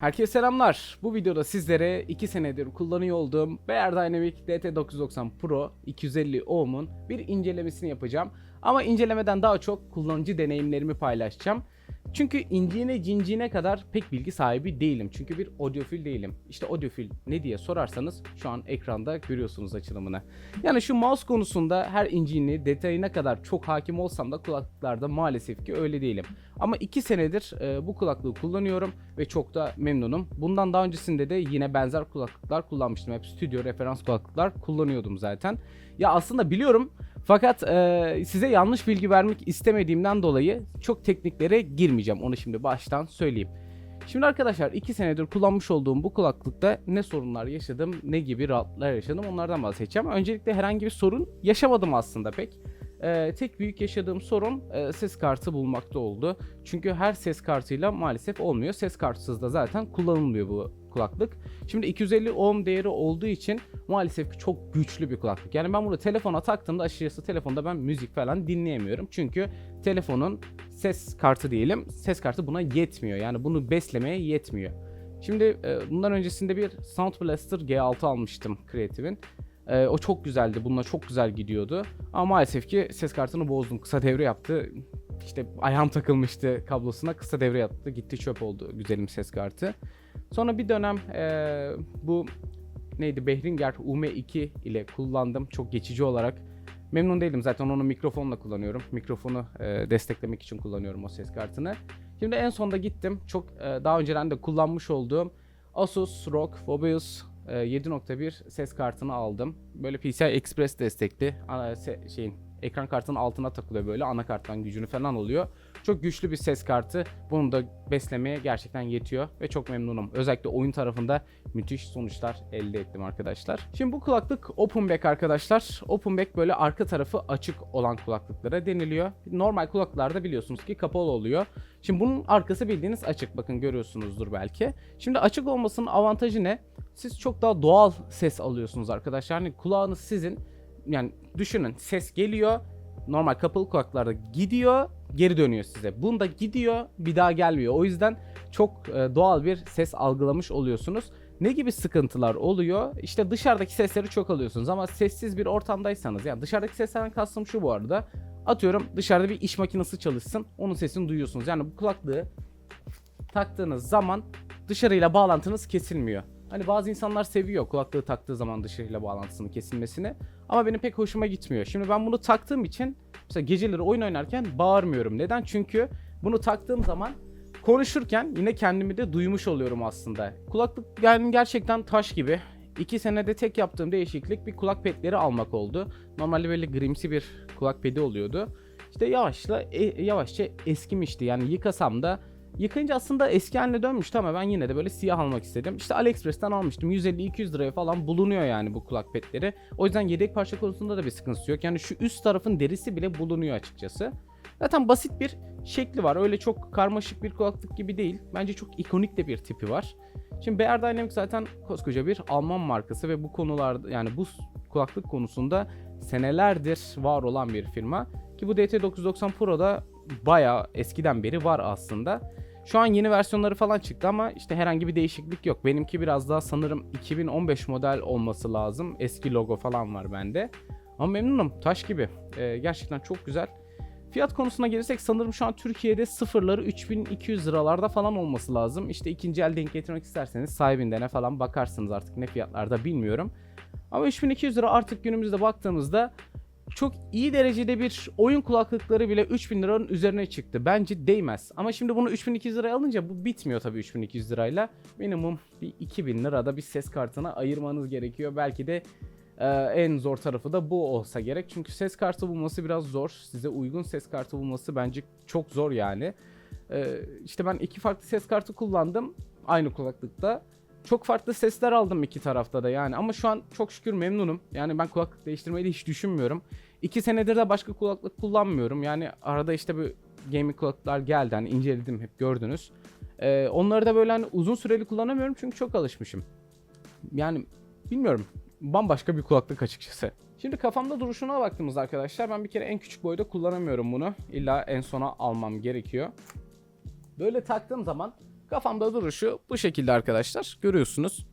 Herkese selamlar. Bu videoda sizlere 2 senedir kullanıyor olduğum Bear Dynamic DT990 Pro 250 ohm'un bir incelemesini yapacağım. Ama incelemeden daha çok kullanıcı deneyimlerimi paylaşacağım. Çünkü inciğine cinciğine kadar pek bilgi sahibi değilim. Çünkü bir audiofil değilim. İşte audiofil ne diye sorarsanız şu an ekranda görüyorsunuz açılımını. Yani şu mouse konusunda her inciğini detayına kadar çok hakim olsam da kulaklıklarda maalesef ki öyle değilim. Ama 2 senedir e, bu kulaklığı kullanıyorum ve çok da memnunum. Bundan daha öncesinde de yine benzer kulaklıklar kullanmıştım. Hep stüdyo referans kulaklıklar kullanıyordum zaten. Ya aslında biliyorum fakat e, size yanlış bilgi vermek istemediğimden dolayı çok tekniklere girmeyeceğim. Onu şimdi baştan söyleyeyim. Şimdi arkadaşlar 2 senedir kullanmış olduğum bu kulaklıkta ne sorunlar yaşadım, ne gibi rahatlıklar yaşadım onlardan bahsedeceğim. Öncelikle herhangi bir sorun yaşamadım aslında pek. Ee, tek büyük yaşadığım sorun e, ses kartı bulmakta oldu. Çünkü her ses kartıyla maalesef olmuyor. Ses kartsız da zaten kullanılmıyor bu kulaklık. Şimdi 250 ohm değeri olduğu için maalesef ki çok güçlü bir kulaklık. Yani ben bunu telefona taktığımda açıkçası telefonda ben müzik falan dinleyemiyorum. Çünkü telefonun ses kartı diyelim ses kartı buna yetmiyor. Yani bunu beslemeye yetmiyor. Şimdi e, bundan öncesinde bir Sound Blaster G6 almıştım Creative'in. Ee, o çok güzeldi. Bununla çok güzel gidiyordu. Ama maalesef ki ses kartını bozdum. Kısa devre yaptı. İşte ayağım takılmıştı kablosuna. Kısa devre yaptı. Gitti çöp oldu güzelim ses kartı. Sonra bir dönem ee, bu neydi Behringer UM2 ile kullandım. Çok geçici olarak. Memnun değilim zaten onu mikrofonla kullanıyorum. Mikrofonu ee, desteklemek için kullanıyorum o ses kartını. Şimdi en sonda gittim. Çok ee, daha önceden de kullanmış olduğum Asus ROG e, 7.1 ses kartını aldım. Böyle PCI Express destekli. Şeyin ekran kartının altına takılıyor böyle anakarttan gücünü falan oluyor. Çok güçlü bir ses kartı. Bunu da beslemeye gerçekten yetiyor ve çok memnunum. Özellikle oyun tarafında müthiş sonuçlar elde ettim arkadaşlar. Şimdi bu kulaklık open back arkadaşlar. Open back böyle arka tarafı açık olan kulaklıklara deniliyor. Normal kulaklıklarda biliyorsunuz ki kapalı oluyor. Şimdi bunun arkası bildiğiniz açık. Bakın görüyorsunuzdur belki. Şimdi açık olmasının avantajı ne? Siz çok daha doğal ses alıyorsunuz arkadaşlar. Yani kulağınız sizin yani düşünün ses geliyor. Normal kapalı kulaklarda gidiyor, geri dönüyor size. Bunda gidiyor, bir daha gelmiyor. O yüzden çok e, doğal bir ses algılamış oluyorsunuz. Ne gibi sıkıntılar oluyor? İşte dışarıdaki sesleri çok alıyorsunuz ama sessiz bir ortamdaysanız yani dışarıdaki seslerden kastım şu bu arada. Atıyorum dışarıda bir iş makinesi çalışsın. Onun sesini duyuyorsunuz. Yani bu kulaklığı taktığınız zaman dışarıyla bağlantınız kesilmiyor. Hani bazı insanlar seviyor kulaklığı taktığı zaman dışarıyla bağlantısının kesilmesini. Ama benim pek hoşuma gitmiyor. Şimdi ben bunu taktığım için mesela geceleri oyun oynarken bağırmıyorum. Neden? Çünkü bunu taktığım zaman konuşurken yine kendimi de duymuş oluyorum aslında. Kulaklık yani gerçekten taş gibi. İki senede tek yaptığım değişiklik bir kulak petleri almak oldu. Normalde böyle grimsi bir kulak pedi oluyordu. İşte yavaşla e- yavaşça eskimişti. Yani yıkasam da Yıkayınca aslında eski haline dönmüştü ama ben yine de böyle siyah almak istedim. İşte AliExpress'ten almıştım. 150-200 liraya falan bulunuyor yani bu kulak petleri. O yüzden yedek parça konusunda da bir sıkıntısı yok. Yani şu üst tarafın derisi bile bulunuyor açıkçası. Zaten basit bir şekli var. Öyle çok karmaşık bir kulaklık gibi değil. Bence çok ikonik de bir tipi var. Şimdi Bear Dynamics zaten koskoca bir Alman markası ve bu konularda yani bu kulaklık konusunda senelerdir var olan bir firma. Ki bu DT990 Pro'da bayağı eskiden beri var aslında. Şu an yeni versiyonları falan çıktı ama işte herhangi bir değişiklik yok. Benimki biraz daha sanırım 2015 model olması lazım. Eski logo falan var bende. Ama memnunum. Taş gibi. Ee, gerçekten çok güzel. Fiyat konusuna gelirsek sanırım şu an Türkiye'de sıfırları 3200 liralarda falan olması lazım. İşte ikinci el denk getirmek isterseniz sahibinden ne falan bakarsınız artık ne fiyatlarda bilmiyorum. Ama 3200 lira artık günümüzde baktığımızda çok iyi derecede bir oyun kulaklıkları bile 3000 liranın üzerine çıktı. Bence değmez. Ama şimdi bunu 3200 liraya alınca bu bitmiyor tabii 3200 lirayla. Minimum bir 2000 lirada bir ses kartına ayırmanız gerekiyor. Belki de e, en zor tarafı da bu olsa gerek. Çünkü ses kartı bulması biraz zor. Size uygun ses kartı bulması bence çok zor yani. E, işte ben iki farklı ses kartı kullandım aynı kulaklıkta. Çok farklı sesler aldım iki tarafta da yani ama şu an çok şükür memnunum. Yani ben kulaklık değiştirmeyi de hiç düşünmüyorum. İki senedir de başka kulaklık kullanmıyorum. Yani arada işte bu gaming kulaklıklar geldi hani inceledim hep gördünüz. Ee, onları da böyle hani uzun süreli kullanamıyorum çünkü çok alışmışım. Yani bilmiyorum bambaşka bir kulaklık açıkçası. Şimdi kafamda duruşuna baktığımızda arkadaşlar ben bir kere en küçük boyda kullanamıyorum bunu. İlla en sona almam gerekiyor. Böyle taktığım zaman Kafamda duruşu bu şekilde arkadaşlar. Görüyorsunuz.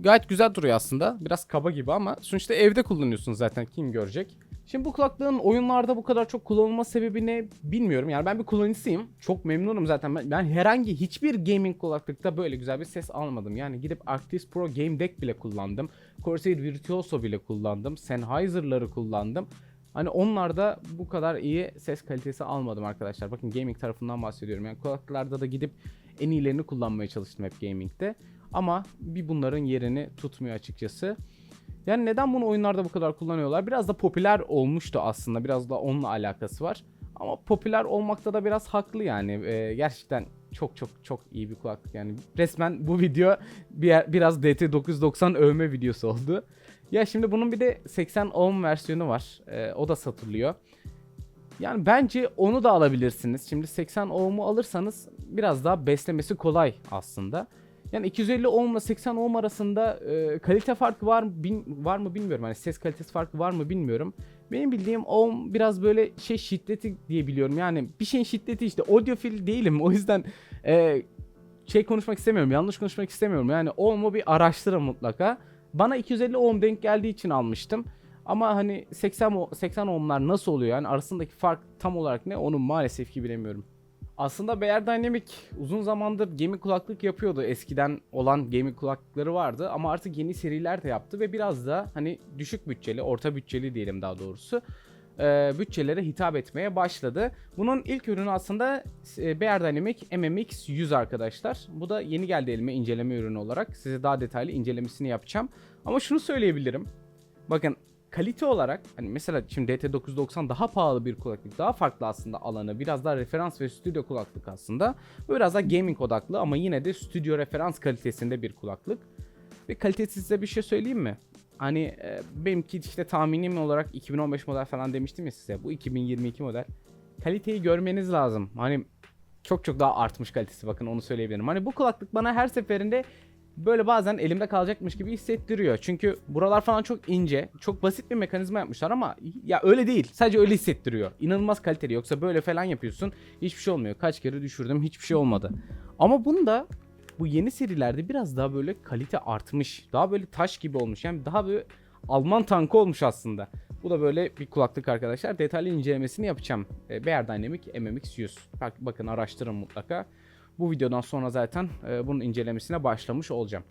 Gayet güzel duruyor aslında. Biraz kaba gibi ama sonuçta evde kullanıyorsunuz zaten kim görecek. Şimdi bu kulaklığın oyunlarda bu kadar çok kullanılma sebebi ne bilmiyorum. Yani ben bir kullanıcısıyım. Çok memnunum zaten. Ben, ben herhangi hiçbir gaming kulaklıkta böyle güzel bir ses almadım. Yani gidip Arctis Pro Game Deck bile kullandım. Corsair Virtuoso bile kullandım. Sennheiser'ları kullandım. Hani onlarda bu kadar iyi ses kalitesi almadım arkadaşlar. Bakın gaming tarafından bahsediyorum. Yani kulaklıklarda da gidip en iyilerini kullanmaya çalıştım hep gaming'de. Ama bir bunların yerini tutmuyor açıkçası. Yani neden bunu oyunlarda bu kadar kullanıyorlar? Biraz da popüler olmuştu aslında. Biraz da onunla alakası var. Ama popüler olmakta da biraz haklı yani. Ee, gerçekten çok çok çok iyi bir kulaklık yani. Resmen bu video bir, biraz DT990 övme videosu oldu. Ya şimdi bunun bir de 80 ohm versiyonu var. Ee, o da satılıyor. Yani bence onu da alabilirsiniz. Şimdi 80 ohm'u alırsanız biraz daha beslemesi kolay aslında. Yani 250 ohm ile 80 ohm arasında e, kalite farkı var mı, bin- var mı bilmiyorum. Hani ses kalitesi farkı var mı bilmiyorum. Benim bildiğim ohm biraz böyle şey şiddeti diye biliyorum. Yani bir şeyin şiddeti işte audiofil değilim. O yüzden e, şey konuşmak istemiyorum. Yanlış konuşmak istemiyorum. Yani ohm'u bir araştırın mutlaka. Bana 250 ohm denk geldiği için almıştım. Ama hani 80 o- 80 ohmlar nasıl oluyor? Yani arasındaki fark tam olarak ne? Onu maalesef ki bilemiyorum. Aslında Bear Dynamic uzun zamandır gaming kulaklık yapıyordu. Eskiden olan gaming kulaklıkları vardı ama artık yeni seriler de yaptı ve biraz da hani düşük bütçeli, orta bütçeli diyelim daha doğrusu e, bütçelere hitap etmeye başladı. Bunun ilk ürünü aslında e, Bear Dynamic MMX 100 arkadaşlar. Bu da yeni geldi elime inceleme ürünü olarak. Size daha detaylı incelemesini yapacağım. Ama şunu söyleyebilirim. Bakın kalite olarak hani mesela şimdi DT990 daha pahalı bir kulaklık. Daha farklı aslında alanı. Biraz daha referans ve stüdyo kulaklık aslında. Biraz daha gaming odaklı ama yine de stüdyo referans kalitesinde bir kulaklık. Ve kalitesi size bir şey söyleyeyim mi? Hani e, benimki işte tahminim olarak 2015 model falan demiştim ya size. Bu 2022 model. Kaliteyi görmeniz lazım. Hani çok çok daha artmış kalitesi bakın onu söyleyebilirim. Hani bu kulaklık bana her seferinde böyle bazen elimde kalacakmış gibi hissettiriyor. Çünkü buralar falan çok ince. Çok basit bir mekanizma yapmışlar ama ya öyle değil. Sadece öyle hissettiriyor. İnanılmaz kaliteli. Yoksa böyle falan yapıyorsun. Hiçbir şey olmuyor. Kaç kere düşürdüm hiçbir şey olmadı. Ama bunda bu yeni serilerde biraz daha böyle kalite artmış. Daha böyle taş gibi olmuş. Yani daha böyle Alman tankı olmuş aslında. Bu da böyle bir kulaklık arkadaşlar. Detaylı incelemesini yapacağım. E, Bear Dynamic MMX 100. Bak, bakın araştırın mutlaka. Bu videodan sonra zaten e, bunun incelemesine başlamış olacağım.